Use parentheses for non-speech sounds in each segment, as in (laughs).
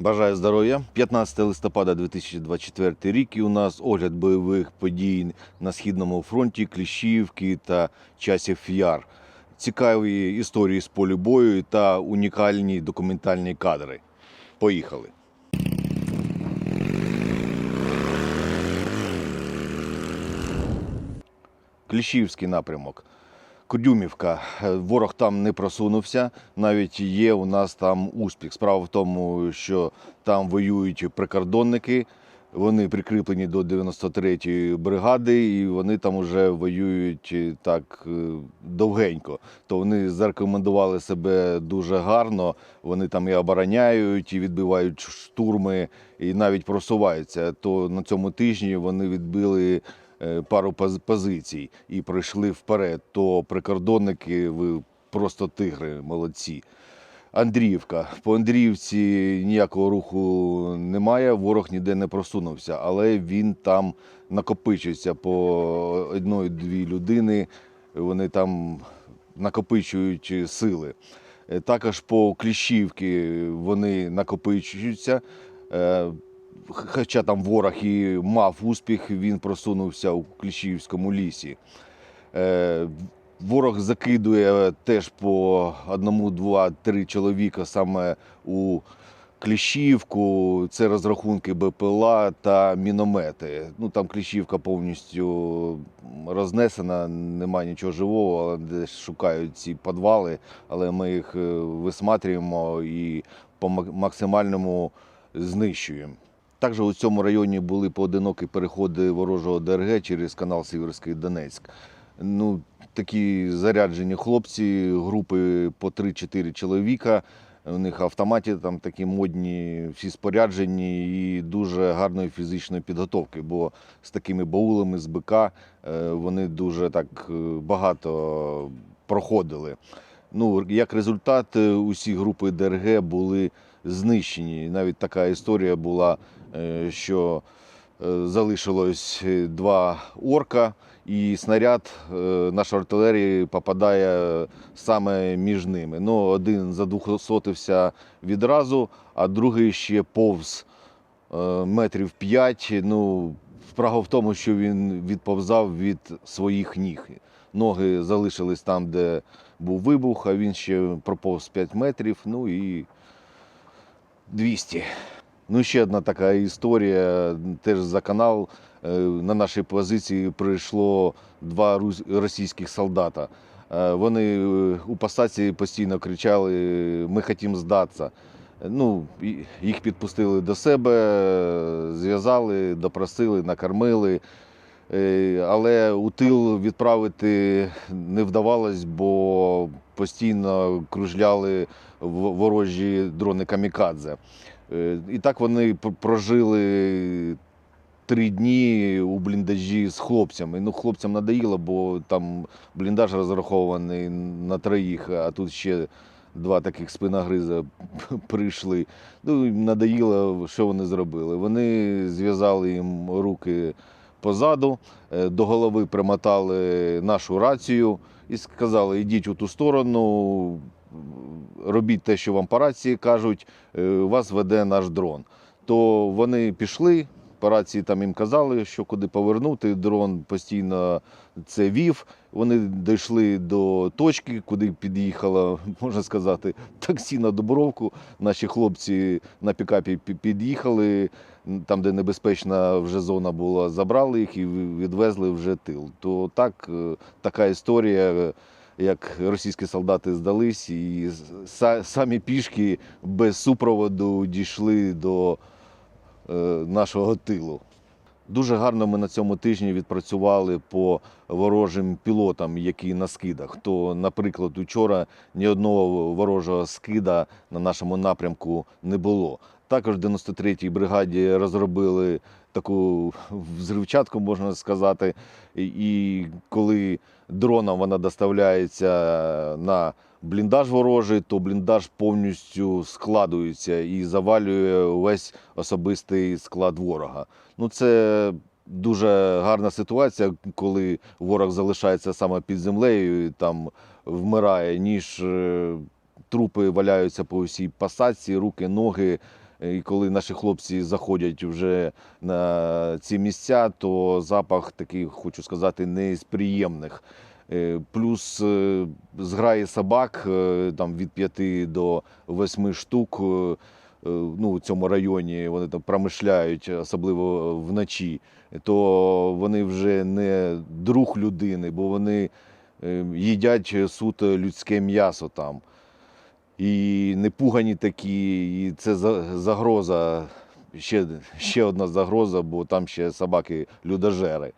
Бажаю здоров'я. 15 листопада 2024 рік і у нас огляд бойових подій на східному фронті Кліщівки та часів Яр. Цікаві історії з полю бою та унікальні документальні кадри. Поїхали. Кліщівський напрямок. Кудюмівка. Е, Ворог там не просунувся. Навіть є у нас там успіх. Справа в тому, що там воюють прикордонники. Вони прикріплені до 93-ї бригади, і вони там вже воюють е, так е, довгенько. То вони зарекомендували себе дуже гарно. Вони там і обороняють, і відбивають штурми, і навіть просуваються. То на цьому тижні вони відбили пару позицій і пройшли вперед. То прикордонники, ви просто тигри, молодці. Андріївка. По Андріївці ніякого руху немає, ворог ніде не просунувся, але він там накопичується по одної-дві людини. Вони там накопичують сили. Е, Також по Кліщівці вони накопичуються. Хоча там ворог і мав успіх, він просунувся у Кліщівському лісі. Е, Ворог закидує теж по одному, два, три чоловіка саме у Кліщівку. Це розрахунки БПЛА та міномети. Ну там Кліщівка повністю рознесена, немає нічого живого, але десь шукають ці підвали, але ми їх е, висматрюємо і по максимальному знищуємо. Також у цьому районі були поодинокі переходи ворожого ДРГ через канал Сіверський Донецьк. Ну, такі заряджені хлопці, групи по 3-4 чоловіка. У них автоматі там такі модні, всі споряджені і дуже гарної фізичної підготовки, бо з такими баулами з БК е, вони дуже так е, багато проходили. Ну, як результат, е, усі групи ДРГ були знищені. Навіть така історія була, е, що е, залишилось два орка, і снаряд нашої артилерії попадає саме між ними. Ну, один задухосотився відразу, а другий ще повз метрів п'ять. Ну, справа в тому, що він відповзав від своїх ніг. Ноги залишились там, де був вибух, а він ще проповз 5 метрів, ну і 200. Ну, ще одна така історія, теж за канал. Е, На нашій позиції прийшло два російських солдата. Е, Вони е, у посадці постійно кричали: Ми хочемо здатися. Ну, їх підпустили до себе, зв'язали, допросили, накормили. Е, Але у тил відправити не вдавалось, бо постійно кружляли ворожі дрони камікадзе. Е, І так вони прожили три дні у бліндажі з хлопцями. Ну, хлопцям надоїло, бо там бліндаж розрахований на троїх, а тут ще два таких спиногриза (laughs) прийшли. Ну, надоїло, що вони зробили. Вони зв'язали їм руки позаду, е, до голови примотали нашу рацію і сказали: йдіть у ту сторону, робіть те, що вам по рації кажуть, е, вас веде наш дрон. То вони пішли. По рації там їм казали, що куди повернути. Дрон постійно це вів. Вони дійшли до точки, куди під'їхало, (laughs) можна сказати, таксі на Дубровку. Наші хлопці на пікапі під'їхали, там, де небезпечна вже зона була, забрали їх і відвезли вже тил. То так, е, така історія, е, як російські солдати здались, і самі пішки без супроводу дійшли до нашого тилу. Дуже гарно ми на цьому тижні відпрацювали по ворожим пілотам, які на скидах. То, наприклад, учора ні одного ворожого скида на нашому напрямку не було. Також в 93-й бригаді розробили таку взривчатку, можна сказати. І коли дроном вона доставляється на бліндаж ворожий, то бліндаж повністю складується і завалює весь особистий склад ворога. Ну, це дуже гарна ситуація, коли ворог залишається саме під землею і там вмирає, ніж е, трупи валяються по всій посадці, руки, ноги. І коли наші хлопці заходять вже на ці місця, то запах такий, хочу сказати, не з приємних. Е, Плюс е, зграї собак е, там від 5 до 8 штук. Ну, у цьому районі вони там промишляють, особливо вночі, то вони вже не друг людини, бо вони їдять суто людське м'ясо там. І не пугані такі, і це за- загроза, ще, ще одна загроза, бо там ще собаки людожери.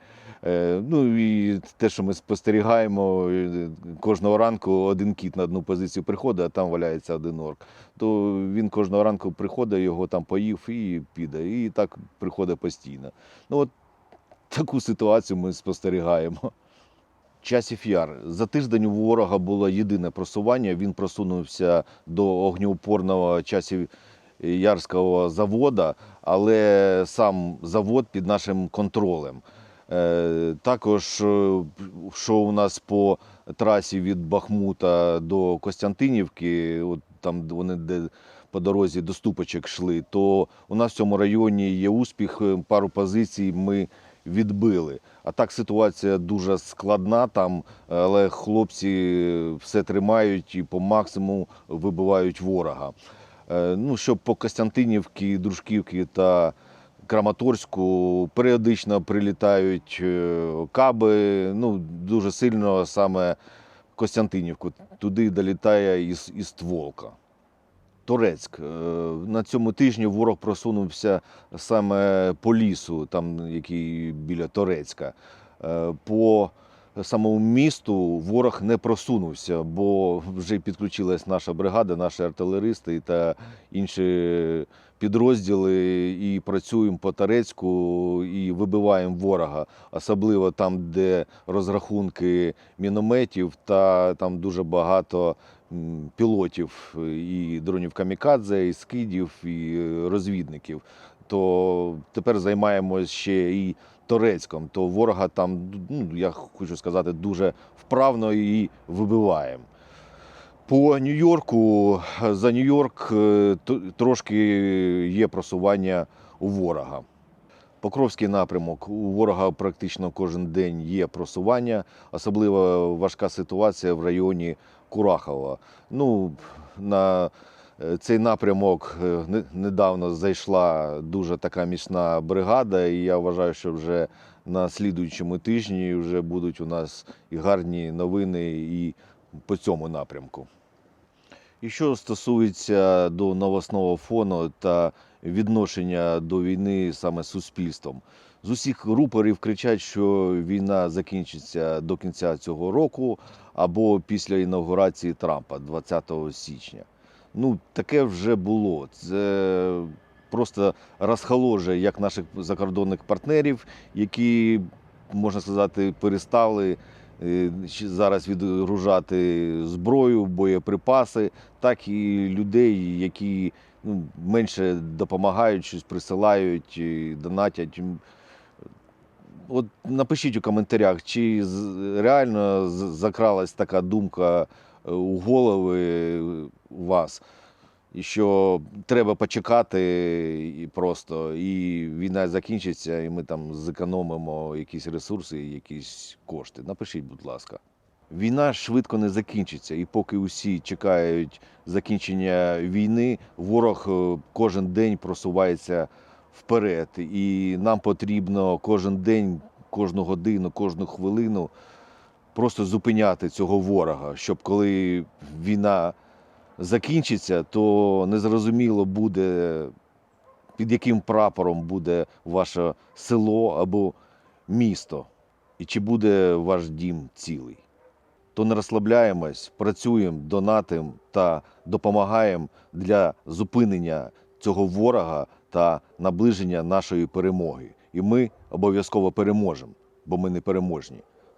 Е, Ну і те, що ми спостерігаємо, е, кожного ранку один кіт на одну позицію приходить, а там валяється один орк. То він кожного ранку приходить, його там поїв і піде. І так приходить постійно. Ну от таку ситуацію ми спостерігаємо. Часів Яр. За тиждень у ворога було єдине просування. Він просунувся до огнеупорного часів Ярського завода, але сам завод під нашим контролем. Е, Також, е, що у нас по трасі від Бахмута до Костянтинівки, от там вони де по дорозі до Ступочок йшли, то у нас в цьому районі є успіх, е, пару позицій ми відбили. А так ситуація дуже складна там, але хлопці все тримають і по максимуму вибивають ворога. Ну, щоб по Костянтинівці, Дружківці та Краматорську періодично прилітають е, каби. Ну, дуже сильно саме Костянтинівку. Туди долітає із, із Тволка. Турецьк. Е, На цьому тижні ворог просунувся саме по лісу, там, який біля Торецька. Е, По самому місту ворог не просунувся, бо вже підключилась наша бригада, наші артилеристи та інші підрозділи, і працюємо по Торецьку і вибиваємо ворога, особливо там, де розрахунки мінометів, та там дуже багато пілотів і дронів камікадзе, і скидів, і розвідників. То тепер займаємось ще і Торецьком, то ворога там, ну, я хочу сказати, дуже вправно і вибиваємо. По Нью-Йорку, за Нью-Йорк е, трошки є просування у ворога. Покровський напрямок. У ворога практично кожен день є просування, особливо важка ситуація в районі Курахова. Ну, на цей напрямок е, недавно зайшла дуже така міцна бригада, і я вважаю, що вже на слідуючому тижні вже будуть у нас і гарні новини і по цьому напрямку. І що стосується до новосного фону та відношення до війни саме суспільством, з усіх рупорів кричать, що війна закінчиться до кінця цього року або після інаугурації Трампа 20 січня. Ну, таке вже було. Це просто розхоложує як наших закордонних партнерів, які, можна сказати, перестали е, зараз відгружати зброю, боєприпаси, так і людей, які ну, менше допомагають, щось присилають, донатять. От напишіть у коментарях, чи реально закралась така думка е, у голови е, вас, що треба почекати і просто, і війна закінчиться, і ми там зекономимо якісь ресурси, якісь кошти. Напишіть, будь ласка. Війна швидко не закінчиться, і поки усі чекають закінчення війни, ворог е, кожен день просувається вперед. І нам потрібно кожен день, кожну годину, кожну хвилину просто зупиняти цього ворога, щоб коли війна закінчиться, то незрозуміло буде, під яким прапором буде ваше село або місто, і чи буде ваш дім цілий. То не розслабляємось, працюємо, донатимо та допомагаємо для зупинення цього ворога та наближення нашої перемоги. І ми обов'язково переможемо, бо ми не переможні.